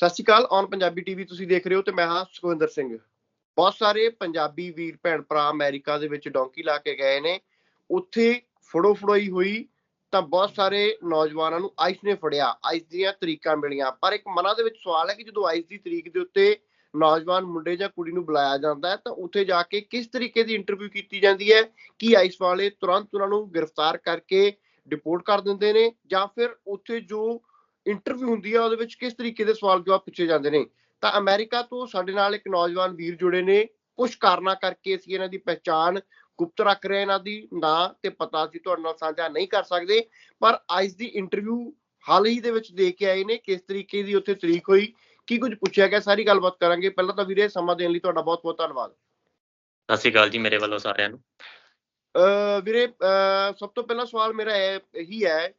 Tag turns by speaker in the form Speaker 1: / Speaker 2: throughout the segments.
Speaker 1: ਸਤਿ ਸ਼੍ਰੀ ਅਕਾਲ, ਔਨ ਪੰਜਾਬੀ ਟੀਵੀ ਤੁਸੀਂ ਦੇਖ ਰਹੇ ਹੋ ਤੇ ਮੈਂ ਹਾਂ ਸੁਖਵਿੰਦਰ ਸਿੰਘ। ਬਹੁਤ ਸਾਰੇ ਪੰਜਾਬੀ ਵੀਰ, ਭੈਣ, ਭਰਾ ਅਮਰੀਕਾ ਦੇ ਵਿੱਚ ਡੌਂਕੀ ਲਾ ਕੇ ਗਏ ਨੇ। ਉੱਥੇ ਫੜੋ ਫੜੋਈ ਹੋਈ ਤਾਂ ਬਹੁਤ ਸਾਰੇ ਨੌਜਵਾਨਾਂ ਨੂੰ ਆਈਸ ਨੇ ਫੜਿਆ, ਆਈਸ ਦੀਆਂ ਤਰੀਕਾਂ ਮਿਲੀਆਂ। ਪਰ ਇੱਕ ਮਨਾਂ ਦੇ ਵਿੱਚ ਸਵਾਲ ਹੈ ਕਿ ਜਦੋਂ ਆਈਸ ਦੀ ਤਰੀਕ ਦੇ ਉੱਤੇ ਨੌਜਵਾਨ ਮੁੰਡੇ ਜਾਂ ਕੁੜੀ ਨੂੰ ਬੁਲਾਇਆ ਜਾਂਦਾ ਹੈ ਤਾਂ ਉੱਥੇ ਜਾ ਕੇ ਕਿਸ ਤਰੀਕੇ ਦੀ ਇੰਟਰਵਿਊ ਕੀਤੀ ਜਾਂਦੀ ਹੈ? ਕੀ ਆਈਸ ਵਾਲੇ ਤੁਰੰਤ ਉਹਨਾਂ ਨੂੰ ਗ੍ਰਿਫਤਾਰ ਕਰਕੇ ਡਿਪੋਰਟ ਕਰ ਦਿੰਦੇ ਨੇ ਜਾਂ ਫਿਰ ਉੱਥੇ ਜੋ ਇੰਟਰਵਿਊ ਹੁੰਦੀ ਹੈ ਉਹਦੇ ਵਿੱਚ ਕਿਸ ਤਰੀਕੇ ਦੇ ਸਵਾਲ ਜਵਾਬ ਪੁੱਛੇ ਜਾਂਦੇ ਨੇ। ਤਾਂ ਅਮਰੀਕਾ ਤੋਂ ਸਾਡੇ ਨਾਲ ਇੱਕ ਨੌਜਵਾਨ ਵੀਰ ਜੁੜੇ ਨੇ। ਕੁਝ ਕਾਰਨਾਂ ਕਰਕੇ ਅਸੀਂ ਇਹਨਾਂ ਦੀ ਪਹਿਚਾਣ ਗੁਪਤ ਰੱਖ ਰਹੇ ਹਾਂ। ਇਹਨਾਂ ਦੀ ਨਾਂ ਤੇ ਪਤਾ ਅਸੀਂ ਤੁਹਾਡੇ ਨਾਲ ਸਾਂਝਾ ਨਹੀਂ ਕਰ ਸਕਦੇ ਪਰ ਅੱਜ ਦੀ ਇੰਟਰਵਿਊ ਹਾਲ ਹੀ ਦੇ ਵਿੱਚ ਦੇ ਕੇ ਆਏ ਨੇ। ਕਿਸ ਤਰੀਕੇ ਦੀ ਉੱਥੇ ਤਰੀਕ ਹੋਈ ਕੀ ਕੁਝ ਪੁੱਛਿਆ ਗਿਆ ਸਾਰੀ ਗੱਲਬਾਤ ਕਰਾਂਗੇ। ਪਹਿਲਾਂ ਤਾਂ ਵੀਰੇ ਸਮਾਂ ਦੇਣ ਲਈ ਤੁਹਾਡਾ ਬਹੁਤ ਬਹੁਤ ਧੰਨਵਾਦ।
Speaker 2: ਸਤਿ ਸ਼੍ਰੀ ਅਕਾਲ ਜੀ ਮੇਰੇ ਵੱਲੋਂ ਸਾਰਿਆਂ ਨੂੰ।
Speaker 1: ਵੀਰੇ ਸਭ ਤੋਂ ਪਹਿਲਾ ਸਵਾਲ ਮੇਰਾ ਇਹ ਇਹੀ ਹੈ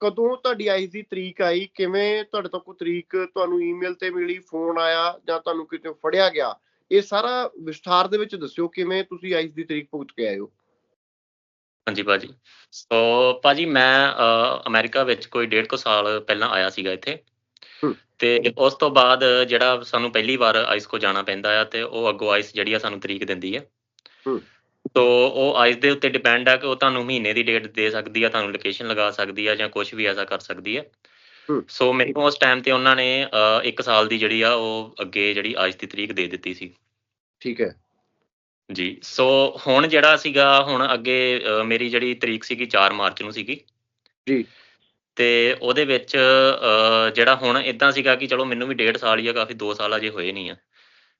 Speaker 1: ਕਦੋਂ ਤੁਹਾਡੀ ਆਈਸ ਦੀ ਤਰੀਕ ਆਈ? ਕਿਵੇਂ ਤੁਹਾਡੇ ਤੋਂ ਕੋਈ ਤਰੀਕ ਤੁਹਾਨੂੰ ਈਮੇਲ ਤੇ ਮਿਲੀ ਫੋਨ ਆਇਆ ਜਾਂ ਤੁਹਾਨੂੰ ਕਿਤੇ ਫੜਿਆ ਗਿਆ? ਇਹ ਸਾਰਾ ਵਿਸਥਾਰ ਦੇ ਵਿੱਚ ਦੱਸਿਓ ਕਿਵੇਂ ਤੁਸੀਂ ਆਈਸ ਦੀ ਤਰੀਕ ਭੁਗਤ ਕੇ ਆਏ ਹੋ।
Speaker 2: ਹਾਂਜੀ ਭਾਜੀ। ਸੋ ਭਾਜੀ ਮੈਂ ਅਮਰੀਕਾ ਵਿੱਚ ਕੋਈ ਡੇਢ ਕੁ ਸਾਲ ਪਹਿਲਾਂ ਆਇਆ ਸੀਗਾ ਇੱਥੇ। ਤੇ ਉਸ ਤੋਂ ਬਾਅਦ ਜਿਹੜਾ ਸਾਨੂੰ ਪਹਿਲੀ ਵਾਰ ਆਈਸ ਕੋ ਜਾਣਾ ਪੈਂਦਾ ਆ ਤੇ ਉਹ ਅੱਗੋਂ ਆਈਸ ਜਿਹੜੀ ਆ ਸਾਨੂੰ ਤਰੀਕ ਦਿੰਦੀ ਹੈ।
Speaker 1: ਹਮ।
Speaker 2: ਸੋ ਉਹ ਆਈਸ ਦੇ ਉੱਤੇ ਡਿਪੈਂਡ ਆ ਕਿ ਉਹ ਤੁਹਾਨੂੰ ਮਹੀਨੇ ਦੀ ਡੇਟ ਦੇ ਸਕਦੀ ਆ ਤੁਹਾਨੂੰ ਲੋਕੇਸ਼ਨ ਲਗਾ ਸਕਦੀ ਆ ਜਾਂ ਕੁਝ ਵੀ ਐਸਾ ਕਰ ਸਕਦੀ
Speaker 1: ਹਮ।
Speaker 2: ਸੋ ਮੈਨੂੰ ਉਸ ਟਾਈਮ ਤੇ ਉਹਨਾਂ ਨੇ ਅ, ਇੱਕ ਸਾਲ ਦੀ ਜਿਹੜੀ ਆ ਉਹ ਅੱਗੇ ਜਿਹੜੀ ਆਈਸ ਦੀ ਤਰੀਕ ਦੇ ਦਿੱਤੀ ਸੀ।
Speaker 1: ਠੀਕ ਹੈ।
Speaker 2: ਜੀ। ਸੋ ਹੁਣ ਜਿਹੜਾ ਸੀਗਾ ਹੁਣ ਅੱਗੇ ਮੇਰੀ ਜਿਹੜੀ ਤਰੀਕ ਸੀਗੀ 4 ਮਾਰਚ ਨੂੰ ਸੀਗੀ।
Speaker 1: ਜੀ।
Speaker 2: ਤੇ ਉਹਦੇ ਵਿੱਚ ਜਿਹੜਾ ਹੁਣ ਇਦਾਂ ਸੀਗਾ ਕਿ ਚਲੋ ਮੈਨੂੰ ਵੀ ਡੇਢ ਸਾਲ ਹੀ ਆ ਕਾਫੀ 2 ਸਾਲ ਅਜੇ ਹੋਏ ਨਹੀਂ ਆ।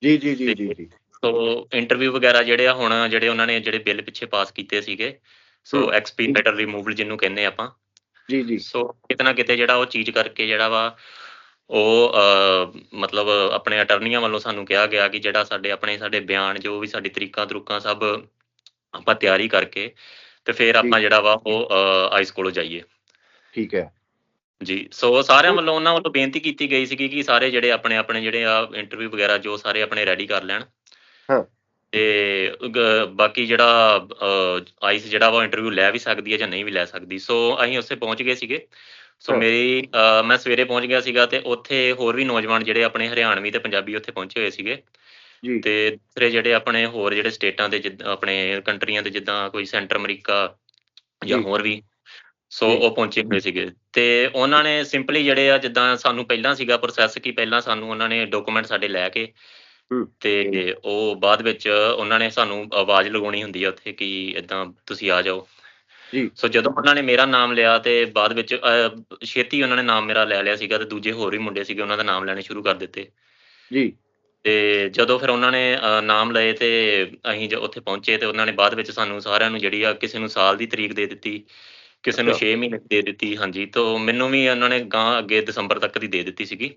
Speaker 1: ਜੀ ਜੀ ਜੀ ਜੀ।
Speaker 2: ਸੋ ਇੰਟਰਵਿਊ ਵਗੈਰਾ ਜਿਹੜੇ ਆ ਹੁਣ ਜਿਹੜੇ ਉਹਨਾਂ ਨੇ ਜਿਹੜੇ ਬਿੱਲ ਪਿੱਛੇ ਪਾਸ ਕੀਤੇ ਸੀਗੇ ਸੋ। ਐਕਸਪੀਰੀਮੈਂਟਲ ਰਿਮੂਵਲ ਜਿਹਨੂੰ ਕਹਿੰਦੇ ਆਪਾਂ।
Speaker 1: ਜੀ ਜੀ।
Speaker 2: ਸੋ ਕਿਤੇ ਨਾ ਕਿਤੇ ਜਿਹੜਾ ਉਹ ਚੀਜ਼ ਕਰਕੇ ਜਿਹੜਾ ਵਾ ਉਹ ਮਤਲਬ ਆਪਣੇ ਅਟਰਨੀਆਂ ਵੱਲੋਂ ਸਾਨੂੰ ਕਿਹਾ ਗਿਆ ਕਿ ਜਿਹੜਾ ਸਾਡੇ ਆਪਣੇ ਸਾਡੇ ਬਿਆਨ ਜੋ ਵੀ ਸਾਡੀ ਤਰੀਕਾਂ ਤਰੁਕਾਂ ਸਭ ਆਪਾਂ ਤਿਆਰੀ ਕਰਕੇ ਤੇ ਫਿਰ ਆਪਾਂ ਜਿਹੜਾ ਵਾ ਉਹ ਆਈਸ ਕੋਲੋਂ ਜਾਈਏ।
Speaker 1: ਠੀਕ ਹੈ।
Speaker 2: ਜੀ ਸੋ ਸਾਰਿਆਂ ਵੱਲੋਂ ਉਹਨਾਂ ਵੱਲੋਂ ਬੇਨਤੀ ਕੀਤੀ ਗਈ ਸੀਗੀ ਕਿ ਸਾਰੇ ਜਿਹੜੇ ਆਪਣੇ ਆਪਣੇ ਜਿਹੜੇ ਆ ਇੰਟਰਵਿਊ ਵਗੈਰਾ ਜੋ ਸਾਰੇ ਆਪਣੇ ਰੈਡੀ ਕਰ ਲੈਣ।
Speaker 1: ਹਾਂ।
Speaker 2: ਤੇ ਬਾਕੀ ਜਿਹੜਾ ਆਈਸ ਜਿਹੜਾ ਵਾ ਇੰਟਰਵਿਊ ਲੈ ਵੀ ਸਕਦੀ ਹੈ ਜਾਂ ਨਹੀਂ ਵੀ ਲੈ ਸਕਦੀ ਸੋ ਅਸੀਂ ਉੱਥੇ ਪਹੁੰਚ ਗਏ ਸੀਗੇ ਸੋ। ਮੇਰੀ ਮੈਂ ਸਵੇਰੇ ਪਹੁੰਚ ਗਿਆ ਸੀਗਾ ਤੇ ਉੱਥੇ ਹੋਰ ਵੀ ਨੌਜਵਾਨ ਜਿਹੜੇ ਆਪਣੇ ਹਰਿਆਣਵੀ ਤੇ ਪੰਜਾਬੀ ਉੱਥੇ ਪਹੁੰਚੇ ਹੋਏ ਸੀਗੇ
Speaker 1: ਜੀ
Speaker 2: ਤੇ ਦੂਸਰੇ ਜਿਹੜੇ ਆਪਣੇ ਹੋਰ ਜਿਹੜੇ ਸਟੇਟਾਂ ਦੇ ਆਪਣੇ ਕੰਟਰੀਆਂ ਦੇ ਜਿੱਦਾਂ ਕੋਈ ਸੈਂਟਰ ਅਮਰੀਕਾ ਜਾਂ। ਹੋਰ ਵੀ ਸੋ। ਉਹ ਪਹੁੰਚੇ ਹੋਏ ਸੀਗੇ ਤੇ ਉਹਨਾਂ ਨੇ ਸਿੰਪਲੀ ਜਿਹੜੇ ਆ ਜਿੱਦਾਂ ਸਾਨੂੰ ਪਹਿਲਾਂ ਸੀਗਾ ਪ੍ਰੋਸੈਸ ਕਿ ਪਹਿਲਾਂ ਸਾਨੂੰ ਉਹਨਾਂ ਨੇ ਡਾਕੂਮੈਂਟ ਸਾਡੇ ਲੈ ਕੇ। ਤੇ ਉਹ ਬਾਅਦ ਵਿੱਚ ਉਹਨਾਂ ਨੇ ਸਾਨੂੰ ਆਵਾਜ਼ ਲਗਾਉਣੀ ਹੁੰਦੀ ਆ ਉੱਥੇ ਕਿ ਇਦਾਂ ਤੁਸੀਂ ਆ ਜਾਓ।
Speaker 1: ਜੀ।
Speaker 2: ਸੋ ਜਦੋਂ ਉਹਨਾਂ ਨੇ ਮੇਰਾ ਨਾਮ ਲਿਆ ਤੇ ਬਾਅਦ ਵਿੱਚ ਛੇਤੀ ਉਹਨਾਂ ਨੇ ਨਾਮ ਮੇਰਾ ਲੈ ਲਿਆ ਸੀਗਾ ਤੇ ਦੂਜੇ ਹੋਰ ਵੀ ਮੁੰਡੇ ਸੀਗੇ ਉਹਨਾਂ ਦਾ ਨਾਮ ਲੈਣੇ ਸ਼ੁਰੂ ਕਰ ਦਿੱਤੇ।
Speaker 1: ਜੀ।
Speaker 2: ਤੇ ਜਦੋਂ ਫਿਰ ਉਹਨਾਂ ਨੇ ਨਾਮ ਲਏ ਤੇ ਅਸੀਂ ਜੋ ਉੱਥੇ ਪਹੁੰਚੇ ਤੇ ਉਹਨਾਂ ਨੇ ਬਾਅਦ ਵਿੱਚ ਸਾਨੂੰ ਸਾਰਿਆਂ ਨੂੰ ਜਿਹੜੀ ਆ ਕਿਸੇ ਨੂੰ ਸਾਲ ਦੀ ਤਰੀਕ ਦੇ ਦਿੱਤੀ ਕਿਸੇ ਨੂੰ
Speaker 1: ਅੱਛਾ।
Speaker 2: 6 ਮਹੀਨੇ ਦੇ ਦਿੱਤੀ ਹਾਂਜੀ। ਤੋਂ ਮੈਨੂੰ ਵੀ ਉਹਨਾਂ ਨੇ ਗਾਂ ਅੱਗੇ ਦਸੰਬਰ ਤੱਕ ਦੀ ਦੇ ਦਿੱਤੀ ਸੀਗੀ।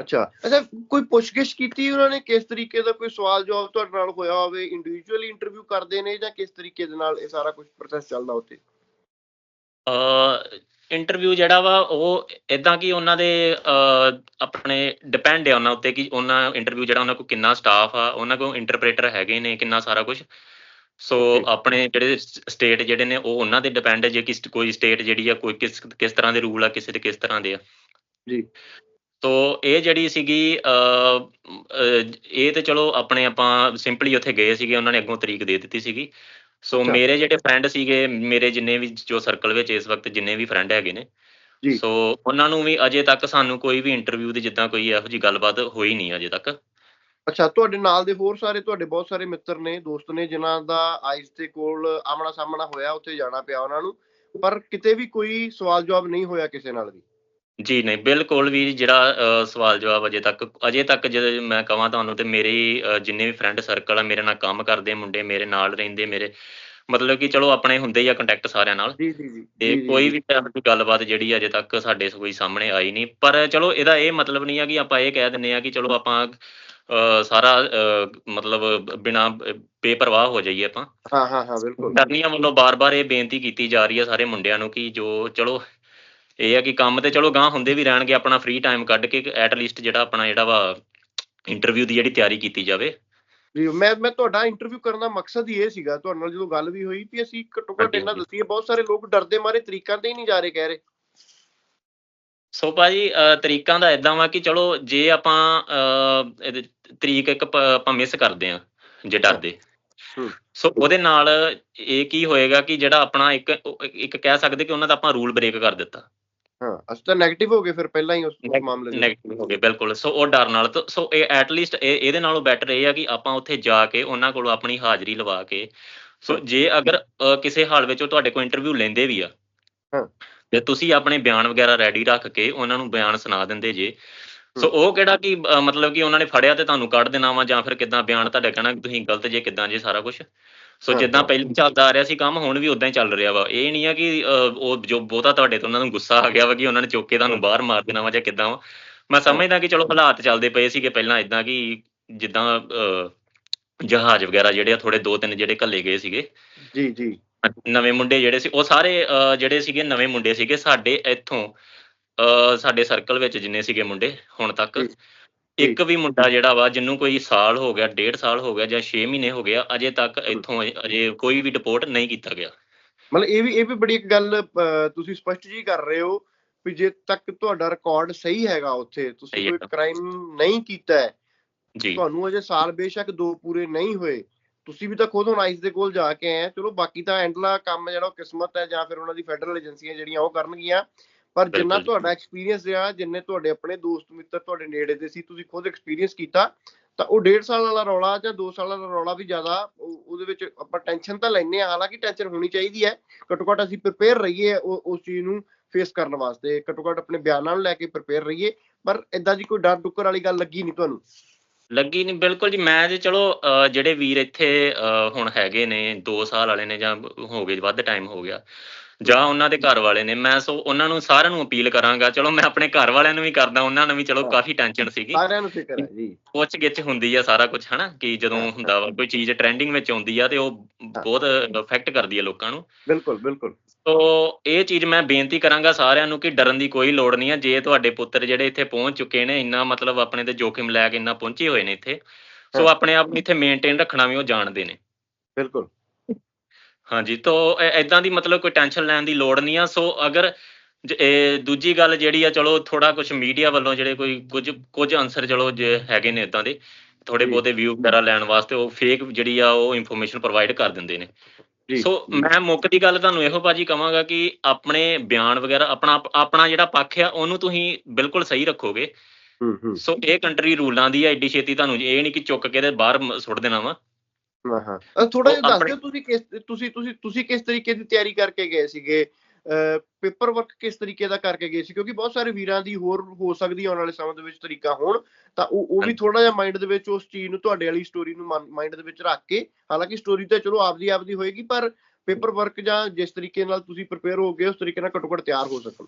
Speaker 1: ਅੱਛਾ ਅੱਛਾ ਕੋਈ ਪੁੱਛਗਿੱਛ ਕੀਤੀ ਉਹਨਾਂ ਨੇ ਕਿਸ ਤਰੀਕੇ ਦਾ ਕੋਈ ਸਵਾਲ ਜਵਾਬ ਤੁਹਾਡੇ ਨਾਲ ਹੋਇਆ ਹੋਵੇ ਇੰਡੀਵਿਜੂਅਲੀ ਇੰਟਰਵਿਊ ਕਰਦੇ ਨੇ ਜਾਂ ਕਿਸ ਤਰੀਕੇ ਦੇ ਨਾਲ ਇਹ ਸਾਰਾ ਕੁਝ ਪ੍ਰੋਸੈਸ ਚੱਲਦਾ ਉੱਥੇ
Speaker 2: ਅ ਇੰਟਰਵਿਊ ਜਿਹੜਾ ਵਾ ਉਹ ਇਦਾਂ ਕਿ ਉਹਨਾਂ ਦੇ ਆਪਣੇ ਡਿਪੈਂਡ ਹੈ ਉਹਨਾਂ ਉੱਤੇ ਕਿ ਉਹਨਾਂ ਇੰਟਰਵਿਊ ਜਿਹੜਾ ਉਹਨਾਂ ਕੋਲ ਕਿੰਨਾ ਸਟਾਫ ਆ ਉਹਨਾਂ ਕੋਲ ਇੰਟਰਪ੍ਰੀਟਰ ਹੈਗੇ ਨੇ ਕਿੰਨਾ ਸਾਰਾ ਕੁਝ ਸੋ. ਆਪਣੇ ਜਿਹੜੇ ਸਟੇਟ ਜਿਹੜੇ ਨੇ ਉਹ ਉਹਨਾਂ ਤੇ ਡਿਪੈਂਡ ਹੈ ਜੇ ਕਿਸ ਕੋਈ ਸਟੇਟ ਜਿਹੜੀ ਆ ਕੋਈ ਕਿਸ ਕਿਸ ਤਰ੍ਹਾਂ ਦੇ ਰੂਲ ਆ ਕਿਸੇ ਦੇ ਕਿਸ ਤਰ੍ਹਾਂ ਦੇ ਆ
Speaker 1: ਜੀ।
Speaker 2: ਸੋ ਇਹ ਜਿਹੜੀ ਸੀਗੀ ਇਹ ਤੇ ਚਲੋ ਆਪਣੇ ਆਪਾਂ ਸਿੰਪਲੀ ਉੱਥੇ ਗਏ ਸੀਗੇ ਉਹਨਾਂ ਨੇ ਅੱਗੋਂ ਤਰੀਕ ਦੇ ਦਿੱਤੀ ਸੀਗੀ ਸੋ। ਮੇਰੇ ਜਿਹੜੇ ਫਰੈਂਡ ਸੀਗੇ ਮੇਰੇ ਜਿੰਨੇ ਵੀ ਜੋ ਸਰਕਲ ਵਿੱਚ ਇਸ ਵਕਤ ਜਿੰਨੇ ਵੀ ਫਰੈਂਡ ਹੈਗੇ ਨੇ
Speaker 1: ਜੀ।
Speaker 2: ਸੋ ਉਹਨਾਂ ਨੂੰ ਵੀ ਅਜੇ ਤੱਕ ਸਾਨੂੰ ਕੋਈ ਵੀ ਇੰਟਰਵਿਊ ਦੀ ਜਿੱਦਾਂ ਕੋਈ ਇਹੋ ਜੀ ਗੱਲਬਾਤ ਹੋਈ ਨਹੀਂ ਅਜੇ ਤੱਕ
Speaker 1: ਅੱਛਾ ਤੁਹਾਡੇ ਨਾਲ ਦੇ ਹੋਰ ਸਾਰੇ ਤੁਹਾਡੇ ਬਹੁਤ ਸਾਰੇ ਮਿੱਤਰ ਨੇ ਦੋਸਤ ਨੇ ਜਿਨ੍ਹਾਂ ਦਾ ਆਈਸ ਦੇ ਕੋਲ ਆਮਣਾ ਸਾਹਮਣਾ ਹੋਇਆ ਉੱਥੇ ਜਾਣਾ ਪਿਆ ਉਹਨਾਂ ਨੂੰ ਪਰ ਕਿਤੇ ਵੀ ਕੋਈ ਸਵਾਲ ਜਵਾਬ ਨਹੀਂ ਹੋਇਆ ਕਿਸੇ ਨਾਲ ਵੀ
Speaker 2: ਜੀ ਨਹੀਂ ਬਿਲਕੁਲ ਵੀ ਜਿਹੜਾ ਅ, ਸਵਾਲ ਜਵਾਬ ਅਜੇ ਤੱਕ ਅਜੇ ਤੱਕ ਜਦੋਂ ਮੈਂ ਕਹਾਂ ਤੁਹਾਨੂੰ ਤੇ ਮੇਰੇ ਅ, ਜਿੰਨੇ ਵੀ ਫਰੈਂਡ ਸਰਕਲ ਆ ਮੇਰੇ ਨਾਲ ਕੰਮ ਕਰਦੇ ਮੁੰਡੇ ਮੇਰੇ ਨਾਲ ਰਹਿੰਦੇ ਮੇਰੇ ਮਤਲਬ ਕਿ ਚਲੋ ਆਪਣੇ ਹੁੰਦੇ ਹੀ ਆ ਕੰਟੈਕਟ ਸਾਰਿਆਂ ਨਾਲ
Speaker 1: ਜੀ ਜੀ ਜੀ
Speaker 2: ਤੇ ਕੋਈ ਵੀ ਇਹੋ ਜਿਹੀ ਗੱਲਬਾਤ ਜਿਹੜੀ ਅਜੇ ਤੱਕ ਸਾਡੇ ਕੋਈ ਸਾਹਮਣੇ ਆਈ ਨਹੀਂ ਪਰ ਚਲੋ ਇਹਦਾ ਇਹ ਮਤਲਬ ਨਹੀਂ ਆ ਕਿ ਆਪਾਂ ਇਹ ਕਹਿ ਦਿੰਨੇ ਆ ਕਿ ਚਲੋ ਆਪਾਂ ਅ, ਸਾਰਾ ਅ, ਮਤਲਬ ਬਿਨਾ ਬੇਪਰਵਾਹ ਹੋ ਜਾਈਏ ਆਪਾਂ।
Speaker 1: ਹਾਂ ਹਾਂ ਹਾਂ ਬਿਲਕੁਲ।
Speaker 2: ਕਰਨੀਆਂ ਵੱਲੋਂ ਬਾਰ-ਬਾਰ ਇਹ ਬੇਨਤੀ ਕੀਤੀ ਜਾ ਰਹੀ ਹੈ ਸਾਰੇ ਮੁੰਡਿਆਂ ਨੂੰ ਕਿ ਜੋ ਚਲੋ ਇਹ ਆ ਕਿ ਕੰਮ ਤੇ ਚਲੋ ਗਾਂ ਹੁੰਦੇ ਵੀ ਰਹਿਣਗੇ ਆਪਣਾ ਫ੍ਰੀ ਟਾਈਮ ਕੱਢ ਕੇ ਐਟ ਲੀਸਟ ਜਿਹੜਾ ਆਪਣਾ ਜਿਹੜਾ ਵਾ ਇੰਟਰਵਿਊ ਦੀ ਜਿਹੜੀ ਤਿਆਰੀ ਕੀਤੀ ਜਾਵੇ।
Speaker 1: ਜੀ ਮੈਂ ਮੈਂ ਤੁਹਾਡਾ ਇੰਟਰਵਿਊ ਕਰਨ ਦਾ ਮਕਸਦ ਹੀ ਇਹ ਸੀਗਾ ਤੁਹਾਡੇ ਨਾਲ ਜਦੋਂ ਗੱਲ ਵੀ ਹੋਈ ਵੀ ਅਸੀਂ ਘੱਟੋ ਘੱਟ ਇਹਨਾਂ। ਦੱਸੀਏ ਬਹੁਤ ਸਾਰੇ ਲੋਕ ਡਰਦੇ ਮਾਰੇ ਤਰੀਕਾਂ ਤੇ ਹੀ ਨਹੀਂ ਜਾ ਰਹੇ ਕਹਿ ਰਹੇ।
Speaker 2: ਸੋ ਭਾਜੀ ਤਰੀਕਾਂ ਦਾ ਇਦਾਂ ਵਾ ਕਿ ਚਲੋ ਜੇ ਆਪਾਂ ਤਰੀਕ ਇੱਕ ਆਪਾਂ ਮਿਸ ਕਰਦੇ ਆ ਜੇ ਡਰਦੇ। ਸੋ ਉਹਦੇ ਨਾਲ ਇਹ ਕੀ ਹੋਏਗਾ ਕਿ ਜਿਹੜਾ ਆਪਣਾ ਇੱਕ ਇੱਕ ਕਹਿ ਸਕਦੇ ਕਿ ਉਹਨਾਂ ਦਾ ਆਪਾਂ ਰੂਲ ਬ੍ਰੇਕ ਕਰ ਦਿੱਤਾ।
Speaker 1: ਹਾਂ ਅਸੀਂ ਤਾਂ 네ਗੇਟਿਵ ਹੋ ਗਏ ਫਿਰ ਪਹਿਲਾਂ ਹੀ ਉਸ ਮਾਮਲੇ ਦੇ ਵਿੱਚ।
Speaker 2: ਨੈਗੇਟਿਵ ਹੋ ਗਏ ਬਿਲਕੁਲ ਸੋ ਉਹ ਡਰ ਨਾਲ ਸੋ ਇਹ ਐਟ ਲੀਸਟ ਇਹ ਇਹਦੇ ਨਾਲੋਂ ਬੈਟਰ ਇਹ ਆ ਕਿ ਆਪਾਂ ਉੱਥੇ ਜਾ ਕੇ ਉਹਨਾਂ ਕੋਲੋਂ ਆਪਣੀ ਹਾਜ਼ਰੀ ਲਵਾ ਕੇ ਸੋ ਜੇ ਅਗਰ ਕਿਸੇ ਹਾਲ ਵਿੱਚ ਉਹ ਤੁਹਾਡੇ ਕੋਲ ਇੰਟਰਵਿਊ ਲੈਂਦੇ ਵੀ ਆ
Speaker 1: ਹਾਂ।
Speaker 2: ਤੇ ਤੁਸੀਂ ਆਪਣੇ ਬਿਆਨ ਵਗੈਰਾ ਰੈਡੀ ਰੱਖ ਕੇ ਉਹਨਾਂ ਨੂੰ ਬਿਆਨ ਸੁਣਾ ਦਿੰਦੇ ਜੇ ਸੋ ਉਹ ਕਿਹੜਾ ਕਿ ਮਤਲਬ ਕਿ ਉਹਨਾਂ ਨੇ ਫੜਿਆ ਤੇ ਤੁਹਾਨੂੰ ਕੱਢ ਦੇਣਾ ਵਾ ਜਾਂ ਫਿਰ ਕਿਦਾਂ ਬਿਆਨ ਤੁਹਾਡਾ ਕਹਿਣਾ ਕਿ ਤੁਸੀਂ ਗਲਤ ਜੇ ਕਿਦਾਂ ਜੇ ਸਾਰਾ ਕੁਝ ਸੋ ਜਿੱਦਾਂ। ਪਹਿਲਾਂ ਚੱਲਦਾ ਆ ਰਿਹਾ ਸੀ ਕੰਮ ਹੁਣ ਵੀ ਉਦਾਂ ਹੀ ਚੱਲ ਰਿਹਾ ਵਾ। ਇਹ ਨਹੀਂ ਆ ਕਿ ਉਹ ਜੋ ਬਹੁਤਾ ਤੁਹਾਡੇ ਤੋਂ ਉਹਨਾਂ ਨੂੰ ਗੁੱਸਾ ਆ ਗਿਆ ਵਾ ਕਿ ਉਹਨਾਂ ਨੇ ਚੁੱਕ ਕੇ ਤੁਹਾਨੂੰ ਬਾਹਰ ਮਾਰ ਦੇਣਾ ਵਾ ਜਾਂ ਕਿਦਾਂ ਵਾ। ਮੈਂ ਸਮਝਦਾ ਕਿ ਚਲੋ ਹਾਲਾਤ ਚੱਲਦੇ ਪਏ ਸੀਗੇ ਪਹਿਲਾਂ ਇਦਾਂ ਕਿ ਜਿੱਦਾਂ ਜਹਾਜ਼ ਵਗੈਰਾ ਜਿਹੜੇ ਆ ਥੋੜੇ ਦੋ ਤਿੰਨ ਜਿਹੜੇ ਘੱਲੇ ਗਏ ਸੀਗੇ।
Speaker 1: ਜੀ ਜੀ।
Speaker 2: ਨਵੇਂ ਮੁੰਡੇ ਜਿਹੜੇ ਸੀ ਉਹ ਸਾਰੇ ਜਿਹੜੇ ਸੀਗੇ ਨਵੇਂ ਮੁੰਡੇ ਸੀਗੇ ਸਾਡੇ ਇੱਥੋਂ ਸਾਡੇ ਸਰਕਲ ਵਿੱਚ ਜਿੰਨੇ ਸੀਗੇ ਮੁੰਡੇ ਹੁਣ ਤੱਕ। ਇੱਕ ਵੀ ਮੁੰਡਾ ਜਿਹੜਾ ਵਾ ਜਿਹਨੂੰ ਕੋਈ ਸਾਲ ਹੋ ਗਿਆ ਡੇਢ ਸਾਲ ਹੋ ਗਿਆ ਜਾਂ 6 ਮਹੀਨੇ ਹੋ ਗਿਆ ਅਜੇ ਤੱਕ ਇੱਥੋਂ ਅਜੇ- ਕੋਈ ਵੀ ਰਿਪੋਰਟ ਨਹੀਂ ਕੀਤਾ ਗਿਆ
Speaker 1: ਮਤਲਬ ਇਹ ਵੀ ਇਹ ਵੀ ਬੜੀ ਇੱਕ ਗੱਲ ਤੁਸੀਂ ਸਪਸ਼ਟ ਜੀ ਕਰ ਰਹੇ ਹੋ ਵੀ ਜੇ ਤੱਕ ਤੁਹਾਡਾ ਰਿਕਾਰਡ ਸਹੀ ਹੈਗਾ ਉੱਥੇ ਤੁਸੀਂ ਕੋਈ। ਕ੍ਰਾਈਮ ਨਹੀਂ ਕੀਤਾ ਹੈ
Speaker 2: ਜੀ
Speaker 1: ਤੁਹਾਨੂੰ ਅਜੇ ਸਾਲ ਬੇਸ਼ੱਕ ਦੋ ਪੂਰੇ ਨਹੀਂ ਹੋਏ ਤੁਸੀਂ ਵੀ ਤਾਂ ਖੁਦ ਹੁਣ ਆਈਸ ਦੇ ਕੋਲ ਜਾ ਕੇ ਆਏ। ਚਲੋ ਬਾਕੀ ਤਾਂ ਐਂਡਲਾ ਕੰਮ ਜਿਹੜਾ ਉਹ ਕਿਸਮਤ ਹੈ ਜਾਂ ਫਿਰ ਉਹਨਾਂ ਦੀ ਫੈਡਰਲ ਏਜੰਸੀਆਂ ਜਿਹੜੀਆਂ ਉਹ ਕਰਨਗੀਆਂ ਪਰ ਜਿੰਨਾ। ਤੁਹਾਡਾ ਐਕਸਪੀਰੀਅੰਸ ਰਿਹਾ ਜਿੰਨੇ ਤੁਹਾਡੇ ਆਪਣੇ ਦੋਸਤ ਮਿੱਤਰ ਤੁਹਾਡੇ ਨੇੜੇ ਦੇ ਸੀ ਤੁਸੀਂ ਖੁਦ ਐਕਸਪੀਰੀਅੰਸ ਕੀਤਾ ਤਾਂ ਉਹ ਡੇਢ ਸਾਲ ਵਾਲਾ ਰੌਲਾ ਜਾਂ 2 ਸਾਲ ਵਾਲਾ ਰੌਲਾ ਵੀ ਜ਼ਿਆਦਾ ਉਹ- ਉਹਦੇ ਵਿੱਚ ਆਪਾਂ ਟੈਨਸ਼ਨ ਤਾਂ ਲੈਂਦੇ ਆ ਹਾਲਾਂਕਿ ਟੈਨਸ਼ਨ ਹੋਣੀ ਚਾਹੀਦੀ ਹੈ ਘੱਟੋ ਘੱਟ ਅਸੀਂ ਪ੍ਰਿਪੇਅਰ ਰਹੀਏ ਉਹ- ਉਸ ਚੀਜ਼ ਨੂੰ ਫੇਸ ਕਰਨ ਵਾਸਤੇ ਘੱਟੋ ਘੱਟ ਆਪਣੇ ਬਿਆਨਾਂ ਨੂੰ ਲੈ ਕੇ ਪ੍ਰਿਪੇਅਰ ਰਹੀਏ ਪਰ ਇਦਾਂ ਦੀ ਕੋਈ ਡਰ ਡੁੱਕਰ ਵਾਲੀ ਗੱਲ ਲੱਗੀ ਨਹੀਂ ਤੁਹਾਨੂੰ
Speaker 2: ਲੱਗੀ ਨਹੀਂ ਬਿਲਕੁਲ ਜੀ ਮੈਂ ਜੇ ਚਲੋ ਜਿਹੜੇ ਵੀਰ ਇੱਥੇ ਹੁਣ ਹੈਗੇ ਨੇ 2 ਸਾਲ ਵਾਲੇ ਨੇ ਜਾਂ ਹੋ ਗਏ ਵੱਧ ਟਾਈਮ ਹੋ ਗਿਆ ਜਾਂ ਉਹਨਾਂ ਦੇ ਘਰ ਵਾਲੇ ਨੇ ਮੈਂ ਸੋ ਉਹਨਾਂ ਨੂੰ ਸਾਰਿਆਂ ਨੂੰ ਅਪੀਲ ਕਰਾਂਗਾ ਚਲੋ ਮੈਂ ਆਪਣੇ ਘਰ ਵਾਲਿਆਂ ਨੂੰ ਵੀ ਕਰਦਾ ਉਹਨਾਂ ਨੂੰ ਵੀ ਚਲੋ। ਕਾਫੀ ਟੈਨਸ਼ਨ ਸੀਗੀ।
Speaker 1: ਸਾਰਿਆਂ ਨੂੰ ਫਿਕਰ ਹੈ ਜੀ।
Speaker 2: ਪੁੱਛ ਗਿੱਛ ਹੁੰਦੀ ਆ ਸਾਰਾ ਕੁਝ ਹਨਾ? ਕਿ ਜਦੋਂ ਹੁੰਦਾ ਵਾ ਕੋਈ ਚੀਜ਼ ਟ੍ਰੈਂਡਿੰਗ ਵਿੱਚ ਆਉਂਦੀ ਆ ਤੇ ਉਹ ਬਹੁਤ ਅਫੈਕਟ ਕਰਦੀ ਆ ਲੋਕਾਂ ਨੂੰ।
Speaker 1: ਬਿਲਕੁਲ ਬਿਲਕੁਲ।
Speaker 2: ਸੋ ਇਹ ਚੀਜ਼ ਮੈਂ ਬੇਨਤੀ ਕਰਾਂਗਾ ਸਾਰਿਆਂ ਨੂੰ ਕਿ ਡਰਨ ਦੀ ਕੋਈ ਲੋੜ ਨਹੀਂ ਆ ਜੇ ਤੁਹਾਡੇ ਪੁੱਤਰ ਜਿਹੜੇ ਇੱਥੇ ਪਹੁੰਚ ਚੁੱਕੇ ਨੇ ਇੰਨਾ ਮਤਲਬ ਆਪਣੇ ਤੇ ਜੋਖਿਮ ਲੈ ਕੇ ਇੰਨਾ ਪਹੁੰਚੇ ਹੋਏ ਨੇ ਇੱਥੇ ਸੋ। ਆਪਣੇ ਆਪ ਨੂੰ ਇੱਥੇ ਮੇਨਟੇਨ ਰੱਖਣਾ ਵੀ ਉਹ ਜਾਣਦੇ ਨੇ।
Speaker 1: ਬਿਲਕੁਲ।
Speaker 2: ਹਾਂਜੀ ਤੋ ਐਦਾਂ ਦੀ ਮਤਲਬ ਕੋਈ ਟੈਨਸ਼ਨ ਲੈਣ ਦੀ ਲੋੜ ਨਹੀਂ ਆ। ਸੋ ਅਗਰ ਦੂਜੀ ਗੱਲ ਜਿਹੜੀ ਆ ਚਲੋ ਥੋੜਾ ਕੁਝ ਮੀਡੀਆ ਵੱਲੋਂ ਜਿਹੜੇ ਕੋਈ ਕੁਝ ਕੁਝ ਆਨਸਰ ਚਲੋ ਜੇ ਹੈਗੇ ਨੇ ਇਦਾਂ ਦੇ ਥੋੜੇ। ਬਹੁਤੇ ਵਿਊ ਵਗੈਰਾ ਲੈਣ ਵਾਸਤੇ ਉਹ ਫੇਕ ਜਿਹੜੀ ਆ ਉਹ ਇਨਫੋਰਮੇਸ਼ਨ ਪ੍ਰੋਵਾਈਡ ਕਰ ਦਿੰਦੇ ਨੇ। ਸੋ ਮੈਂ ਮੁੱਕ ਦੀ ਗੱਲ ਤੁਹਾਨੂੰ ਇਹੋ ਭਾਜੀ ਕਵਾਂਗਾ ਕਿ ਆਪਣੇ ਬਿਆਨ ਵਗੈਰਾ ਆਪਣਾ ਆਪਣਾ ਜਿਹੜਾ ਪੱਖ ਆ ਉਹਨੂੰ ਤੁਸੀਂ ਬਿਲਕੁਲ ਸਹੀ ਰੱਖੋਗੇ।
Speaker 1: ਹੂੰ ਹੂੰ।
Speaker 2: ਸੋ ਇਹ ਕੰਟਰੀ ਰੂਲਾਂ ਦੀ ਆ ਐਡੀ ਛੇਤੀ ਤੁਹਾਨੂੰ ਇਹ ਨਹੀਂ ਕਿ ਚੁੱਕ ਕੇ ਤੇ ਬਾਹਰ ਸੁੱਟ ਦੇਣਾ ਵਾ।
Speaker 1: ਹਾਂ ਹਾਂ। ਥੋੜਾ ਜਿਹਾ ਦੱਸ ਦਿਓ ਤੁਸੀਂ ਕਿਸ ਤੁਸੀਂ ਤੁਸੀਂ ਤੁਸੀਂ ਕਿਸ ਤਰੀਕੇ ਦੀ ਤਿਆਰੀ ਕਰਕੇ ਗਏ ਸੀਗੇ? ਪੇਪਰ ਵਰਕ ਕਿਸ ਤਰੀਕੇ ਦਾ ਕਰਕੇ ਗਏ ਸੀ? ਕਿਉਂਕਿ ਬਹੁਤ ਸਾਰੇ ਵੀਰਾਂ ਦੀ ਹੋਰ ਹੋ ਸਕਦੀ ਆਉਣ ਵਾਲੇ ਸਮੇਂ ਦੇ ਵਿੱਚ ਤਰੀਕਾ ਹੋਣ। ਤਾਂ ਉਹ ਉਹ ਵੀ। ਥੋੜਾ ਜਿਹਾ ਮਾਈਂਡ ਦੇ ਵਿੱਚ ਉਸ ਚੀਜ਼ ਨੂੰ ਤੁਹਾਡੇ ਵਾਲੀ ਸਟੋਰੀ ਨੂੰ ਮਾਈਂਡ ਦੇ ਵਿੱਚ ਰੱਖ ਕੇ ਹਾਲਾਂਕਿ ਸਟੋਰੀ ਤਾਂ ਚਲੋ ਆਪਦੀ ਆਪਦੀ ਹੋਏਗੀ ਪਰ ਪੇਪਰ ਵਰਕ ਜਾਂ ਜਿਸ ਤਰੀਕੇ ਨਾਲ ਤੁਸੀਂ ਪ੍ਰਿਪੇਅਰ ਹੋ ਗਏ ਉਸ ਤਰੀਕੇ ਨਾਲ ਘੱਟੋ ਘੱਟ ਤਿਆਰ ਹੋ ਸਕਣ।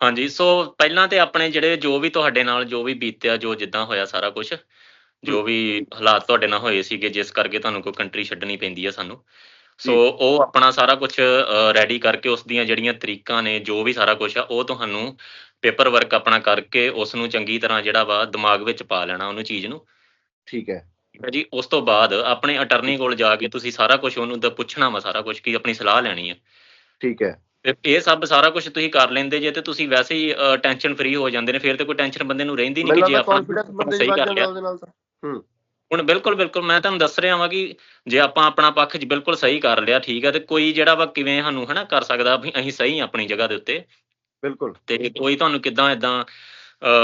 Speaker 2: ਹਾਂਜੀ ਸੋ ਪਹਿਲਾਂ ਤੇ ਆਪਣੇ ਜਿਹੜੇ ਜੋ ਵੀ ਤੁਹਾਡੇ ਨਾਲ ਜੋ ਵੀ ਬੀਤਿਆ ਜੋ ਜਿੱਦਾਂ ਹੋਇਆ ਸਾਰਾ ਕੁਝ ਜੋ ਵੀ ਹਾਲਾਤ ਤੁਹਾਡੇ ਨਾਲ ਹੋਏ ਸੀਗੇ ਜਿਸ ਕਰਕੇ ਤੁਹਾਨੂੰ ਕੋਈ ਕੰਟਰੀ ਛੱਡਣੀ ਪੈਂਦੀ ਆ ਸਾਨੂੰ। ਸੋ ਉਹ ਆਪਣਾ ਸਾਰਾ ਕੁਝ ਰੈਡੀ ਕਰਕੇ ਉਸ ਦੀਆਂ ਜਿਹੜੀਆਂ ਤਰੀਕਾਂ ਨੇ ਜੋ ਵੀ ਸਾਰਾ ਕੁਝ ਆ ਉਹ ਤੁਹਾਨੂੰ ਪੇਪਰ ਵਰਕ ਆਪਣਾ ਕਰਕੇ ਉਸ ਨੂੰ ਚੰਗੀ ਤਰ੍ਹਾਂ ਜਿਹੜਾ ਵਾ ਦਿਮਾਗ ਵਿੱਚ ਪਾ ਲੈਣਾ ਉਹਨੂੰ ਚੀਜ਼ ਨੂੰ।
Speaker 1: ਠੀਕ ਹੈ।
Speaker 2: ਠੀਕ ਹੈ ਜੀ? ਉਸ ਤੋਂ ਬਾਅਦ ਆਪਣੇ ਅਟਰਨੀ ਕੋਲ ਜਾ ਕੇ ਤੁਸੀਂ ਸਾਰਾ ਕੁਝ ਉਹਨੂੰ ਦਾ ਪੁੱਛਣਾ ਵਾ ਸਾਰਾ ਕੁਝ ਕੀ ਆਪਣੀ ਸਲਾਹ ਲੈਣੀ ਹੈ
Speaker 1: ਠੀਕ ਹੈ।
Speaker 2: ਤੇ ਇਹ ਸਭ ਸਾਰਾ ਕੁਝ ਤੁਸੀਂ ਕਰ ਲੈਂਦੇ ਜੇ ਤੇ ਤੁਸੀਂ ਵੈਸੇ ਹੀ ਟੈਨਸ਼ਨ ਫਰੀ ਹੋ ਜਾਂਦੇ ਨੇ ਫਿਰ ਤੇ ਕੋਈ ਟੈਨਸ਼ਨ ਬੰਦੇ ਨੂੰ ਰਹਿੰਦੀ ਨਹੀਂ ਕਿ ਜੇ ਆਪਾਂ ਸਹੀ ਕਰ ਲਿਆ। ਹੁਣ ਬਿਲਕੁਲ ਬਿਲਕੁਲ ਮੈਂ ਤੁਹਾਨੂੰ ਦੱਸ ਰਿਹਾ ਵਾਂ ਕਿ ਜੇ ਆਪਾਂ ਆਪਣਾ ਪੱਖ ਬਿਲਕੁਲ ਸਹੀ ਕਰ ਲਿਆ ਠੀਕ ਹੈ ਤੇ ਕੋਈ ਜਿਹੜਾ ਵਾ ਕਿਵੇਂ ਸਾਨੂੰ ਹਨਾ ਕਰ ਸਕਦਾ ਵੀ ਅਸੀਂ ਸਹੀ ਆਪਣੀ ਜਗ੍ਹਾ ਦੇ ਉੱਤੇ।
Speaker 1: ਬਿਲਕੁਲ।
Speaker 2: ਤੇ ਕੋਈ ਤੁਹਾਨੂੰ ਕਿਦਾਂ ਇਦਾਂ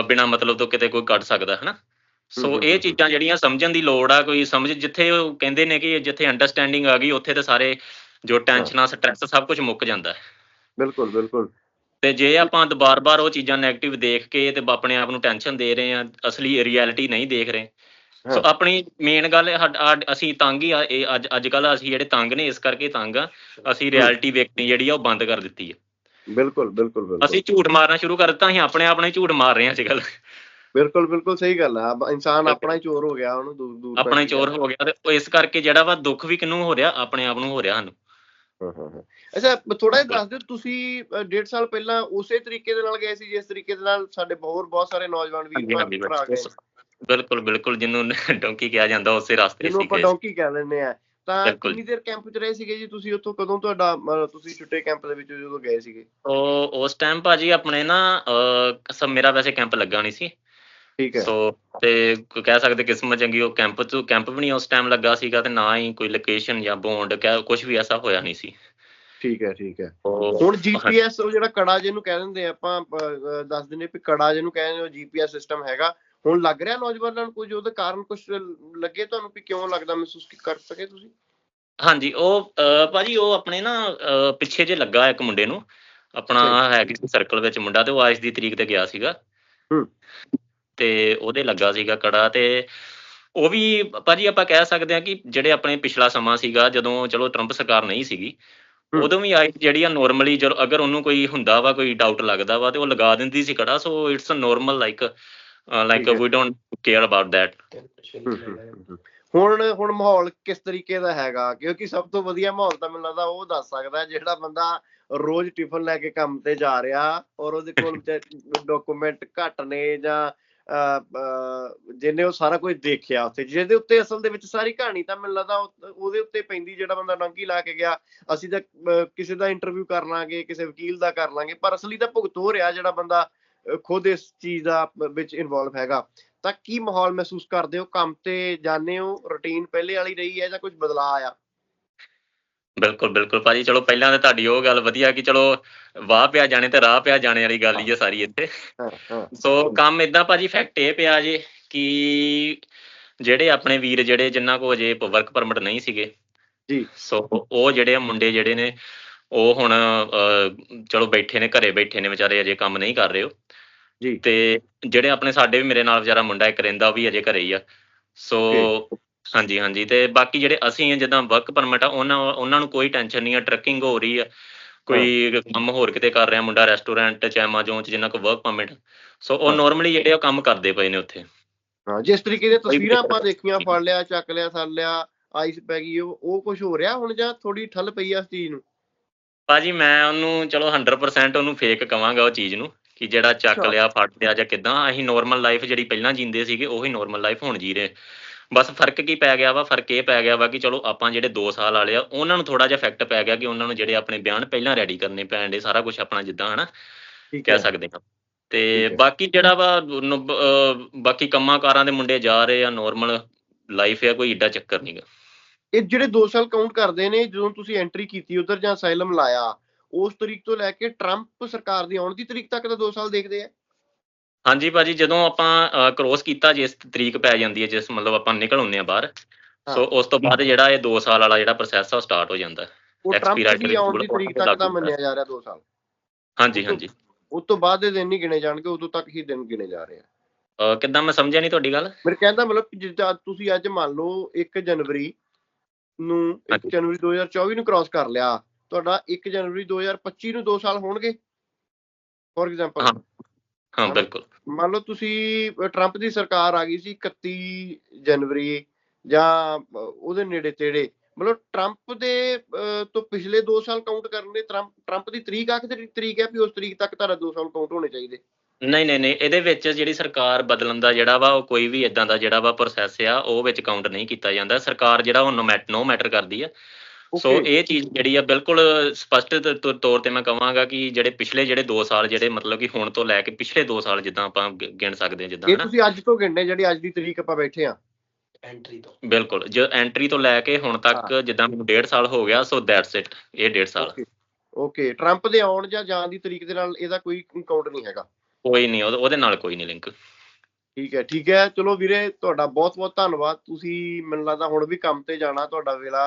Speaker 2: ਬਿਨਾ ਮਤਲਬ ਤੋਂ ਕਿਤੇ ਕੋਈ ਕੱਢ ਸਕਦਾ ਹਨਾ। ਸੋ ਇਹ। ਚੀਜ਼ਾਂ ਜਿਹੜੀਆਂ ਸਮਝਣ ਦੀ ਲੋੜ ਆ ਕੋਈ ਸਮਝ ਜਿੱਥੇ ਉਹ ਕਹਿੰਦੇ ਨੇ ਕਿ ਜਿੱਥੇ ਅੰਡਰਸਟੈਂਡਿੰਗ ਆ ਗਈ ਉੱਥੇ ਤੇ ਸਾਰੇ ਜੋ ਟੈਨਸ਼ਨਾਂ ਸਟ੍ਰੈਸ ਸਭ ਕੁਝ ਮੁੱਕ ਜਾਂਦਾ। ਹੈ
Speaker 1: ਬਿਲਕੁਲ ਬਿਲਕੁਲ।
Speaker 2: ਤੇ ਜੇ ਆਪਾਂ ਬਾਰ-ਬਾਰ ਉਹ ਚੀਜ਼ਾਂ 네ਗੇਟਿਵ ਦੇਖ ਕੇ ਤੇ ਆਪਣੇ ਆਪ ਨੂੰ ਟੈਨਸ਼ਨ ਦੇ ਰਹੇ ਆ ਅਸਲੀ ਰਿਐਲਿਟੀ ਨਹੀਂ ਦੇਖ ਰਹੇ। ਸੋ। ਆਪਣੀ ਮੇਨ ਗੱਲ ਅਸੀਂ ਤੰਗ ਹੀ ਆ ਇਹ ਅੱਜ ਅੱਜ ਕੱਲ ਅਸੀਂ ਜਿਹੜੇ ਤੰਗ ਨੇ ਇਸ ਕਰਕੇ ਤੰਗ ਆ। ਅਸੀਂ ਰਿਐਲਿਟੀ ਵੇਖਣੀ ਜਿਹੜੀ ਆ ਉਹ ਬੰਦ ਕਰ ਦਿੱਤੀ ਹੈ
Speaker 1: ਬਿਲਕੁਲ ਬਿਲਕੁਲ ਬਿਲਕੁਲ।
Speaker 2: ਅਸੀਂ ਝੂਠ ਮਾਰਨਾ ਸ਼ੁਰੂ ਕਰ ਦਿੱਤਾ ਅਸੀਂ ਆਪਣੇ ਆਪ ਨਾਲ ਹੀ ਝੂਠ ਮਾਰ ਰਹੇ ਹਾਂ ਅੱਜ ਕੱਲ
Speaker 1: ਬਿਲਕੁਲ ਬਿਲਕੁਲ ਸਹੀ ਗੱਲ ਆ। ਇਨਸਾਨ ਆਪਣਾ ਹੀ ਚੋਰ ਹੋ ਗਿਆ ਉਹਨੂੰ ਦੂਰ ਦੂਰ
Speaker 2: ਆਪਣਾ ਹੀ ਚੋਰ। ਹੋ ਗਿਆ ਤੇ ਇਸ ਕਰਕੇ ਜਿਹੜਾ ਵਾ ਦੁੱਖ ਵੀ ਕਿਨੂੰ ਹੋ ਰਿਹਾ ਆਪਣੇ ਆਪ ਨੂੰ ਹੋ ਰਿਹਾ ਸਾਨੂੰ।
Speaker 1: ਹਾਂ ਹਾਂ ਹਾਂ। ਅੱਛਾ ਥੋੜਾ ਜਿਹਾ ਦੱਸ ਦਿਓ ਤੁਸੀਂ ਡੇਢ ਸਾਲ ਪਹਿਲਾਂ ਉਸੇ ਤਰੀਕੇ ਦੇ ਨਾਲ ਗਏ ਸੀ ਜਿਸ ਤਰੀਕੇ ਦੇ ਨਾਲ ਸਾਡੇ ਹੋਰ ਬਹੁਤ ਸਾਰੇ ਨੌਜਵਾਨ ਵੀਰ ਭਰਾ ਗਏ
Speaker 2: ਬਿਲਕੁਲ ਬਿਲਕੁਲ ਜਿਹਨੂੰ ਡੋਂਕੀ ਕਿਹਾ ਜਾਂਦਾ ਉਸੇ ਰਸਤੇ
Speaker 1: ਜਿਹਨੂੰ
Speaker 2: ਸੀ
Speaker 1: ਆਪਾਂ
Speaker 2: ਗਏ।
Speaker 1: ਡੌਂਕੀ ਕਹਿ ਲੈਂਦੇ ਆ। ਤਾਂ। ਕਿੰਨੀ ਦੇਰ ਕੈਂਪ 'ਚ ਰਹੇ ਸੀਗੇ ਜੀ ਤੁਸੀਂ? ਉੱਥੋਂ ਕਦੋਂ ਤੁਹਾਡਾ ਤੁਸੀਂ ਛੁੱਟੇ ਕੈਂਪ ਦੇ ਵਿੱਚ ਜਦੋਂ ਗਏ ਸੀਗੇ?
Speaker 2: ਉਹ ਉਸ ਟਾਈਮ ਭਾਜੀ ਆਪਣੇ ਨਾ ਸਭ ਮੇਰਾ ਵੈਸੇ ਕੈਂਪ ਲੱਗਾ ਨਹੀਂ ਸੀ।
Speaker 1: ਠੀਕ ਹੈ।
Speaker 2: ਸੋ ਤੇ ਕਹਿ ਸਕਦੇ ਕਿਸਮਤ ਚੰਗੀ ਉਹ ਕੈਂਪ ਤੋਂ ਕੈਂਪ ਵੀ ਨਹੀਂ ਉਸ ਟਾਈਮ ਲੱਗਾ ਸੀਗਾ ਤੇ ਨਾ ਹੀ ਕੋਈ ਲੋਕੇਸ਼ਨ ਜਾਂ ਬੌਂਡ ਕੁਝ ਵੀ ਐਸਾ ਹੋਇਆ ਨਹੀਂ ਸੀ।
Speaker 1: ਠੀਕ ਹੈ ਠੀਕ ਹੈ। ਹੁਣ ਜੀਪੀਐਸ ਉਹ ਜਿਹੜਾ ਕੜਾ ਜਿਹਨੂੰ ਕਹਿ ਦਿੰਦੇ ਆਪਾਂ ਦੱਸ ਦਿੰਦੇ ਵੀ ਕੜਾ ਜਿਹਨੂੰ ਕਹਿੰਦੇ ਉਹ ਜੀਪੀਐਸ ਸਿਸਟਮ ਹੈਗਾ। ਹੁਣ ਲੱਗ ਰਿਹਾ ਨੌਜਵਾਨਾਂ ਨੂੰ ਕੁਝ ਉਹਦੇ ਕਾਰਨ ਕੁਝ ਲੱਗੇ ਤੁਹਾਨੂੰ ਵੀ ਕਿਉਂ ਲੱਗਦਾ ਮਹਿਸੂਸ ਕੀ ਕਰ ਸਕੇ ਤੁਸੀਂ
Speaker 2: ਹਾਂਜੀ ਉਹ ਭਾਜੀ ਉਹ ਆਪਣੇ ਨਾ ਪਿੱਛੇ ਜੇ ਲੱਗਾ ਇੱਕ ਮੁੰਡੇ ਨੂੰ ਆਪਣਾ ਹੈ ਕਿਸੇ ਸਰਕਲ ਵਿੱਚ ਮੁੰਡਾ ਤੇ ਉਹ ਅੱਜ ਦੀ ਤਰੀਕ ਤੇ ਗਿਆ ਸੀਗਾ
Speaker 1: ਹੂੰ।
Speaker 2: ਤੇ ਉਹਦੇ ਲੱਗਾ ਸੀਗਾ ਕੜਾ ਤੇ ਉਹ ਵੀ ਭਾਜੀ ਆਪਾਂ ਕਹਿ ਸਕਦੇ ਹਾਂ ਕਿ ਜਿਹੜੇ ਆਪਣੇ ਪਿਛਲਾ ਸਮਾਂ ਸੀਗਾ ਜਦੋਂ ਚਲੋ ਟਰੰਪ ਸਰਕਾਰ ਨਹੀਂ ਸੀਗੀ। ਉਦੋਂ ਵੀ ਆਈ ਜਿਹੜੀ ਆ ਨੋਰਮਲੀ ਜਦੋਂ ਅਗਰ ਉਹਨੂੰ ਕੋਈ ਹੁੰਦਾ ਵਾ ਕੋਈ ਡਾਊਟ ਲੱਗਦਾ ਵਾ ਤੇ ਉਹ ਲਗਾ ਦਿੰਦੀ ਸੀ ਕੜਾ so it's uh normal like like. We don't care about that
Speaker 1: ਹੁਣ ਹੁਣ ਮਾਹੌਲ ਕਿਸ ਤਰੀਕੇ ਦਾ ਹੈਗਾ? ਕਿਉਂਕਿ ਸਭ ਤੋਂ ਵਧੀਆ ਮਾਹੌਲ ਤਾਂ ਮੈਨੂੰ ਲੱਗਦਾ ਉਹ ਦੱਸ ਸਕਦਾ ਜਿਹੜਾ ਬੰਦਾ ਰੋਜ਼ ਟਿਫਨ ਲੈ ਕੇ ਕੰਮ ਤੇ ਜਾ ਰਿਹਾ ਔਰ ਉਹਦੇ ਕੋਲ ਡਾਕੂਮੈਂਟ ਘੱਟ ਨੇ ਜਾਂ ਜਿਹਨੇ ਉਹ ਸਾਰਾ ਕੁਝ ਦੇਖਿਆ ਉੱਥੇ ਜਿਹਦੇ ਉੱਤੇ ਅਸਲ ਦੇ ਵਿੱਚ ਸਾਰੀ ਕਹਾਣੀ ਤਾਂ ਮੈਨੂੰ ਲੱਗਦਾ ਉਹ- ਉਹਦੇ ਉੱਤੇ ਪੈਂਦੀ ਜਿਹੜਾ ਬੰਦਾ ਡੰਕੀ ਲਾ ਕੇ ਗਿਆ ਅਸੀਂ ਤਾਂ ਕਿਸੇ ਦਾ ਇੰਟਰਵਿਊ ਕਰ ਲਾਂਗੇ ਕਿਸੇ ਵਕੀਲ ਦਾ ਕਰ ਲਾਂਗੇ ਪਰ ਅਸਲੀ ਤਾਂ ਭੁਗਤ ਹੋ ਰਿਹਾ ਜਿਹੜਾ ਬੰਦਾ ਖੁਦ ਇਸ ਚੀਜ਼ ਦਾ ਵਿੱਚ ਇਨਵੋਲਵ ਹੈਗਾ। ਤਾਂ ਕੀ ਮਾਹੌਲ ਮਹਿਸੂਸ ਕਰਦੇ ਹੋ? ਕੰਮ ਤੇ ਜਾਂਦੇ ਹੋ? ਰੁਟੀਨ ਪਹਿਲੇ ਵਾਲੀ ਰਹੀ ਹੈ ਜਾਂ ਕੁਝ ਬਦਲਾਅ ਆਇਆ?
Speaker 2: ਬਿਲਕੁਲ ਬਿਲਕੁਲ ਭਾਜੀ ਚਲੋ ਪਹਿਲਾਂ ਤਾਂ ਤੁਹਾਡੀ ਉਹ ਗੱਲ ਵਧੀਆ ਕਿ ਚਲੋ ਵਾਹ ਪਿਆ ਜਾਣੇ ਤੇ ਰਾਹ ਪਿਆ ਜਾਣੇ ਵਾਲੀ ਗੱਲ ਹੀ ਹੈ ਸਾਰੀ ਇੱਥੇ। ਸੋ ਕੰਮ ਇਦਾਂ ਭਾਜੀ ਫੈਕਟ ਇਹ ਪਿਆ ਜੇ ਕਿ ਜਿਹੜੇ ਆਪਣੇ ਵੀਰ ਜਿਹੜੇ ਜਿਨ੍ਹਾਂ ਕੋ ਅਜੇ ਵਰਕ ਪਰਮਿਟ ਨਹੀਂ ਸੀਗੇ।
Speaker 1: ਜੀ।
Speaker 2: ਸੋ ਉਹ ਜਿਹੜੇ ਮੁੰਡੇ ਜਿਹੜੇ ਨੇ ਉਹ ਹੁਣ ਚਲੋ ਬੈਠੇ ਨੇ ਘਰੇ ਬੈਠੇ ਨੇ ਵਿਚਾਰੇ ਅਜੇ ਕੰਮ ਨਹੀਂ ਕਰ ਰਹੇ ਉਹ।
Speaker 1: ਜੀ।
Speaker 2: ਤੇ ਜਿਹੜੇ ਆਪਣੇ ਸਾਡੇ ਵੀ ਮੇਰੇ ਨਾਲ ਵਿਚਾਰਾ ਮੁੰਡਾ ਇੱਕ ਰਹਿੰਦਾ ਉਹ ਵੀ ਅਜੇ ਘਰੇ ਹੀ ਆ। ਸੋ ਹਾਂਜੀ ਹਾਂਜੀ ਤੇ ਬਾਕੀ ਜਿਹੜੇ ਅਸੀਂ ਆ ਜਿੱਦਾਂ ਵਰਕ ਪਰਮਿਟ ਆ ਉਹਨਾਂ ਉਹਨਾਂ ਨੂੰ ਕੋਈ ਟੈਨਸ਼ਨ ਨਹੀਂ ਆ ਟਰੱਕਿੰਗ ਹੋ ਰਹੀ ਆ। ਕੋਈ ਕੰਮ ਹੋਰ ਕਿਤੇ ਕਰ ਰਿਹਾ ਮੁੰਡਾ ਰੈਸਟੋਰੈਂਟ ਚ ਐਮਾਜ਼ੋਨ ਚ ਜਿੰਨਾ ਕੋ ਵਰਕ ਪਰਮਿਟ ਸੋ ਉਹ
Speaker 1: ਹਾਂ।
Speaker 2: ਨਾਰਮਲੀ ਜਿਹੜੇ ਆ ਉਹ ਕੰਮ ਕਰਦੇ ਪਏ ਨੇ ਉੱਥੇ।
Speaker 1: ਹਾਂ ਜਿਸ ਤਰੀਕੇ ਦੀਆਂ ਤਸਵੀਰਾਂ ਆਪਾਂ ਦੇਖੀਆਂ ਫੜ ਲਿਆ ਚੱਕ ਲਿਆ ਸਰ ਲਿਆ ਆਈਸ ਪੈ ਗਈ ਉਹ ਉਹ ਕੁਝ ਹੋ ਰਿਹਾ ਹੁਣ ਜਾਂ ਥੋੜੀ ਠੱਲ ਪਈ ਆ ਇਸ ਚੀਜ਼ ਨੂੰ?
Speaker 2: ਭਾਜੀ ਮੈਂ ਉਹਨੂੰ ਚਲੋ 100% ਉਹਨੂੰ ਫੇਕ ਕਵਾਂਗਾ ਉਹ ਚੀਜ਼ ਨੂੰ ਕਿ ਜਿਹੜਾ ਚੱਕ। ਲਿਆ ਫੜ ਲਿਆ ਜਾਂ ਕਿਦਾਂ ਅਸੀਂ ਨਾਰਮਲ ਲਾਈਫ ਜਿਹੜੀ ਪਹਿਲਾਂ ਜੀਂਦੇ ਸੀਗੇ ਉਹੀ ਨਾਰਮਲ ਲਾਈਫ ਹੁਣ ਜੀ ਰਹੇ ਬਸ ਫ਼ਰਕ ਕੀ ਪੈ ਗਿਆ ਵਾ? ਫ਼ਰਕ ਇਹ ਪੈ ਗਿਆ ਵਾ ਕਿ ਚਲੋ ਆਪਾਂ ਜਿਹੜੇ 2 ਸਾਲ ਵਾਲੇ ਆ ਉਹਨਾਂ ਨੂੰ ਥੋੜਾ ਜਿਹਾ ਇਫੈਕਟ ਪੈ ਗਿਆ ਕਿ ਉਹਨਾਂ ਨੂੰ ਜਿਹੜੇ ਆਪਣੇ ਬਿਆਨ ਪਹਿਲਾਂ ਰੈਡੀ ਕਰਨੇ ਪੈਣ ਦੇ ਸਾਰਾ ਕੁਝ ਆਪਣਾ ਜਿੱਦਾਂ ਹਨਾ? ਕਹਿ ਸਕਦੇ ਹਾਂ। ਤੇ। ਬਾਕੀ ਜਿਹੜਾ ਵਾ ਬਾਕੀ ਕੰਮਾਂ ਕਾਰਾਂ ਦੇ ਮੁੰਡੇ ਜਾ ਰਹੇ ਆ ਨਾਰਮਲ ਲਾਈਫ ਆ ਕੋਈ ਏਡਾ ਚੱਕਰ ਨਹੀਂਗਾ
Speaker 1: ਇਹ ਜਿਹੜੇ 2 ਸਾਲ ਕਾਊਂਟ ਕਰਦੇ ਨੇ ਜਦੋਂ ਤੁਸੀਂ ਐਂਟਰੀ ਕੀਤੀ ਉਧਰ ਜਾਂ ਅਸਾਈਲਮ ਲਾਇਆ ਉਸ ਤਰੀਕ ਤੋਂ ਲੈ ਕੇ ਟਰੰਪ ਸਰਕਾਰ ਦੀ ਆਉਣ ਦੀ ਤਰੀਕ ਤੱਕ ਦਾ 2 ਸਾਲ ਦੇਖਦੇ ਆ।
Speaker 2: ਹਾਂਜੀ ਭਾਜੀ ਜਦੋਂ ਆਪਾਂ ਕ੍ਰੋਸ ਕੀਤਾ ਜਿਸ ਤਰੀਕ ਪੈ ਜਾਂਦੀ ਹੈ ਜਿਸ ਮਤਲਬ ਆਪਾਂ ਨਿਕਲ ਹੁੰਨੇ ਆ ਬਾਹਰ ਸੋ ਉਸ ਤੋਂ ਬਾਅਦ ਜਿਹੜਾ ਇਹ 2 ਸਾਲ ਵਾਲਾ ਜਿਹੜਾ ਪ੍ਰੋਸੈਸ ਆ ਸਟਾਰਟ ਹੋ ਜਾਂਦਾ।
Speaker 1: ਉਹ ਟਰੰਪ ਦੀ ਆਉਣ ਦੀ ਤਰੀਕ ਤੱਕ ਦਾ
Speaker 2: ਹੁੰਦਾ।
Speaker 1: ਮੰਨਿਆ ਜਾ ਰਿਹਾ 2 ਸਾਲ।
Speaker 2: ਹਾਂਜੀ ਹਾਂਜੀ।
Speaker 1: ਉਸ ਤੋਂ ਬਾਅਦ ਦੇ ਦਿਨ ਨਹੀਂ ਗਿਣੇ ਜਾਣਗੇ ਉਦੋਂ ਤੱਕ ਹੀ ਦਿਨ ਗਿਣੇ ਜਾ ਰਹੇ ਆ।
Speaker 2: ਕਿੱਦਾਂ ਮੈਂ ਸਮਝਿਆ ਨਹੀਂ ਤੁਹਾਡੀ ਗੱਲ?
Speaker 1: ਮੇਰੇ ਕਹਿੰਦਾ ਮਤਲਬ ਜਿੱਦਾਂ ਤੁਸੀਂ ਅੱਜ ਮੰਨ ਲਓ 1 ਜਨਵਰੀ ਨੂੰ 1
Speaker 2: ਹਾਂਜੀ।
Speaker 1: ਜਨਵਰੀ 2024 ਨੂੰ ਕ੍ਰਾਸ ਕਰ ਲਿਆ। ਤੁਹਾਡਾ 1 ਜਨਵਰੀ 2025 ਨੂੰ 2 ਸਾਲ ਹੋਣਗੇ। ਫੋਰ ਐਗਜ਼ਾਮਪਲ
Speaker 2: ਹਾਂ। ਬਿਲਕੁਲ।
Speaker 1: ਮੰਨ ਲਓ ਤੁਸੀਂ ਟਰੰਪ ਦੀ ਸਰਕਾਰ ਆ ਗਈ ਸੀ 31 ਜਨਵਰੀ ਜਾਂ ਉਹਦੇ ਨੇੜੇ ਤੇੜੇ। ਮਤਲਬ ਟਰੰਪ ਦੇ ਤੋਂ ਪਿਛਲੇ 2 ਸਾਲ ਕਾਊਂਟ ਕਰਨ ਟਰੰਪ ਟਰੰਪ ਦੀ ਤਰੀਕ ਆਖਰੀ ਤਰੀਕ ਹੈ ਵੀ ਉਸ ਤਰੀਕ ਤੱਕ ਤੁਹਾਡਾ 2 ਸਾਲ ਕਾਊਂਟ ਹੋਣੇ ਚਾਹੀਦੇ?
Speaker 2: ਨਹੀਂ ਨਹੀਂ ਨਹੀਂ ਇਹਦੇ ਵਿੱਚ ਜਿਹੜੀ ਸਰਕਾਰ ਬਦਲਣ ਦਾ ਜਿਹੜਾ ਵਾ ਉਹ ਕੋਈ ਵੀ ਇਦਾਂ ਦਾ ਜਿਹੜਾ ਵਾ ਪ੍ਰੋਸੈਸ ਆ ਉਹ ਵਿੱਚ ਕਾਊਂਟ ਨਹੀਂ ਕੀਤਾ ਜਾਂਦਾ। ਸਰਕਾਰ ਜਿਹੜਾ ਉਹ ਨੋ ਮੈਟਰ ਕਰਦੀ ਆ। ਸੋ ਇਹ ਚੀਜ਼ ਜਿਹੜੀ ਆ ਬਿਲਕੁਲ ਸਪਸ਼ਟ ਤੌਰ ਤੇ ਮੈਂ ਕਹਾਂਗਾ ਕਿ ਜਿਹੜੇ ਪਿਛਲੇ ਜਿਹੜੇ 2 ਸਾਲ ਜਿਹੜੇ ਮਤਲਬ ਕਿ ਹੁਣ ਤੋਂ ਲੈ ਕੇ ਪਿਛਲੇ 2 ਸਾਲ ਜਿੱਦਾਂ ਆਪਾਂ ਗਿਣ ਸਕਦੇ ਹਾਂ ਜਿੱਦਾਂ
Speaker 1: ਇਹ
Speaker 2: ਹਨਾ?
Speaker 1: ਤੁਸੀਂ ਅੱਜ ਤੋਂ ਗਿਣਨੇ ਜਿਹੜੀ ਅੱਜ ਦੀ ਤਰੀਕ ਆਪਾਂ ਬੈਠੇ ਆ।
Speaker 3: ਐਂਟਰੀ ਤੋਂ।
Speaker 2: ਬਿਲਕੁਲ ਜੋ ਐਂਟਰੀ ਤੋਂ ਲੈ ਕੇ ਹੁਣ ਤੱਕ ਜਿੱਦਾਂ ਮੈਨੂੰ 1.5 ਸਾਲ ਹੋ ਗਿਆ ਸੋ ਦੈਟਸ ਇਟ ਇਹ 1.5 ਸਾਲ।
Speaker 1: ਓਕੇ ਓਕੇ ਟਰੰਪ ਦੇ ਆਉਣ ਜਾਂ ਜਾਣ ਦੀ ਤਰੀਕ ਦੇ ਨਾਲ ਇਹਦਾ ਕੋਈ ਕਾਊਂਟ ਨਹੀਂ ਹੈਗਾ।
Speaker 2: ਕੋਈ ਨਹੀਂ ਉਹਦੇ ਨਾਲ ਕੋਈ ਨਹੀਂ ਲਿੰਕ
Speaker 1: ਠੀਕ ਹੈ ਠੀਕ ਹੈ। ਚਲੋ ਵੀਰੇ ਤੁਹਾਡਾ ਬਹੁਤ ਬਹੁਤ ਧੰਨਵਾਦ। ਤੁਸੀਂ ਮੈਨੂੰ ਲੱਗਦਾ ਹੁਣ ਵੀ ਕੰਮ ਤੇ ਜਾਣਾ ਤੁਹਾਡਾ ਵੇਲਾ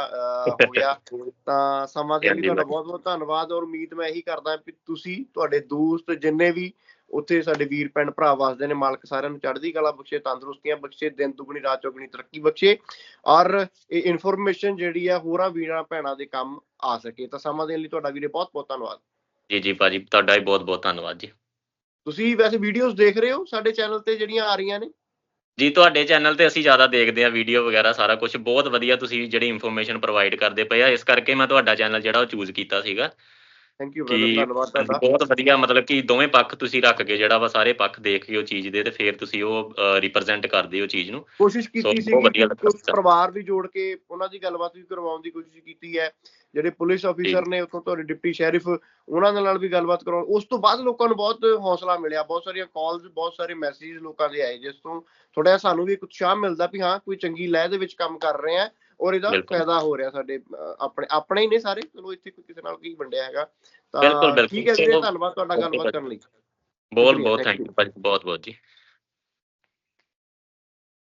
Speaker 1: ਹੋ ਗਿਆ। ਤਾਂ ਸਮਾਂ ਦੇ ਲਈ ਤੁਹਾਡਾ। ਬਹੁਤ ਬਹੁਤ ਧੰਨਵਾਦ ਔਰ ਉਮੀਦ ਮੈਂ ਇਹੀ ਕਰਦਾ ਕਿ ਤੁਸੀਂ ਤੁਹਾਡੇ ਦੋਸਤ ਜਿੰਨੇ ਵੀ ਉੱਥੇ ਸਾਡੇ ਵੀਰ ਭੈਣ ਭਰਾ ਵਸਦੇ ਨੇ ਮਾਲਕ ਸਾਰਿਆਂ ਨੂੰ ਚੜ੍ਹਦੀ ਕਲਾ ਬਖਸ਼ੇ ਤੰਦਰੁਸਤੀਆਂ ਬਖਸ਼ੇ ਦਿਨ ਦੁਗਣੀ ਰਾਤ ਚੌਗਣੀ ਤਰੱਕੀ ਬਖਸ਼ੇ ਔਰ ਇਹ ਇਨਫੋਰਮੇਸ਼ਨ ਜਿਹੜੀ ਆ ਹੋਰਾਂ ਵੀਰਾਂ ਭੈਣਾਂ ਦੇ ਕੰਮ ਆ ਸਕੇ। ਤਾਂ ਸਮਾਂ ਦੇਣ ਲਈ ਤੁਹਾਡਾ ਵੀਰੇ ਬਹੁਤ ਬਹੁਤ ਧੰਨਵਾਦ।
Speaker 2: ਜੀ ਜੀ ਭਾਜੀ ਤੁਹਾਡਾ ਵੀ ਬਹੁਤ ਬਹੁਤ ਧੰਨਵਾਦ ਜੀ।
Speaker 1: ਤੁਸੀਂ ਵੈਸੇ ਵੀਡੀਓਜ਼ ਦੇਖ ਰਹੇ ਹੋ? ਸਾਡੇ ਚੈਨਲ ਤੇ ਜਿਹੜੀਆਂ ਆ ਰਹੀਆਂ ਨੇ?
Speaker 2: ਜੀ, ਤੁਹਾਡੇ ਚੈਨਲ ਤੇ ਅਸੀਂ ਜ਼ਿਆਦਾ ਦੇਖਦੇ ਆ ਵੀਡੀਓ ਵਗੈਰਾ ਸਾਰਾ ਕੁਝ ਬਹੁਤ ਵਧੀਆ ਤੁਸੀਂ ਜਿਹੜੀ ਇਨਫੋਰਮੇਸ਼ਨ ਪ੍ਰੋਵਾਈਡ ਕਰਦੇ ਪਏ ਆ। ਇਸ ਕਰਕੇ ਮੈਂ ਤੁਹਾਡਾ ਚੈਨਲ ਜਿਹੜਾ ਉਹ ਚੂਜ਼ ਕੀਤਾ ਸੀਗਾ।
Speaker 1: ਥੈਂਕ ਯੂ ਬ੍ਰਦਰ ਧੰਨਵਾਦ ਤੁਹਾਡਾ।
Speaker 2: ਬਹੁਤ ਵਧੀਆ ਮਤਲਬ ਕਿ ਦੋਵੇਂ ਪੱਖ ਤੁਸੀਂ ਰੱਖ ਕੇ ਜਿਹੜਾ ਵਾ ਸਾਰੇ ਪੱਖ ਦੇਖ ਕੇ ਉਹ ਚੀਜ਼ ਦੇ ਤੇ ਫਿਰ ਤੁਸੀਂ ਉਹ ਰਿਪਰੈਜ਼ੈਂਟ ਕਰਦੇ ਹੋ ਚੀਜ਼ ਨੂੰ।
Speaker 1: ਕੋਸ਼ਿਸ਼ ਕੀਤੀ ਸੀ ਕਿ ਪਰਿਵਾਰ ਵੀ ਜੋੜ ਕੇ ਉਹਨਾਂ ਦੀ ਗੱਲਬਾਤ ਵੀ ਕਰਵਾਉਣ ਦੀ ਕੋਸ਼ਿਸ਼ ਕੀਤੀ ਹੈ। ਜਿਹੜੇ ਪੁਲਿਸ ਅਫੀਸਰ ਨੇ ਉੱਥੋਂ ਤੋਂ ਡਿਪਟੀ ਸ਼ੈਰਿਫ ਉਹਨਾਂ ਨਾਲ ਵੀ ਗੱਲਬਾਤ ਕਰਾਉਣ। ਉਸ ਤੋਂ ਬਾਅਦ ਲੋਕਾਂ ਨੂੰ ਬਹੁਤ ਹੌਸਲਾ ਮਿਲਿਆ। ਬਹੁਤ ਸਾਰੀਆਂ ਕਾਲਸ ਬਹੁਤ ਸਾਰੇ ਮੈਸੇਜ ਲੋਕਾਂ ਦੇ ਆਏ ਜਿਸ ਤੋਂ ਥੋੜਾ ਜਿਹਾ ਸਾਨੂੰ ਵੀ ਇੱਕ ਉਤਸ਼ਾਹ ਮਿਲਦਾ ਵੀ ਹਾਂ ਕੋਈ ਚੰਗੀ ਲਹਿ ਦੇ ਵਿੱਚ ਕੰਮ ਕਰ ਰਹੇ ਆ। ਔਰ ਇਹਦਾ। ਫਾਇਦਾ ਹੋ ਰਿਹਾ ਸਾਡੇ ਆਪਣੇ ਆਪਣੇ ਹੀ ਨੇ ਸਾਰੇ ਚਲੋ ਇੱਥੇ ਕੋਈ ਕਿਸੇ ਨਾਲ ਕੀ ਵੰਡਿਆ ਹੈਗਾ ਤਾਂ। ਠੀਕ ਹੈ ਵੀਰੇ ਧੰਨਵਾਦ ਤੁਹਾਡਾ ਗੱਲਬਾਤ। ਕਰਨ ਲਈ
Speaker 2: ਬਹੁਤ ਬਹੁਤ ਥੈਂਕ ਯੂ ਭਾਜੀ ਬਹੁਤ ਬਹੁਤ ਜੀ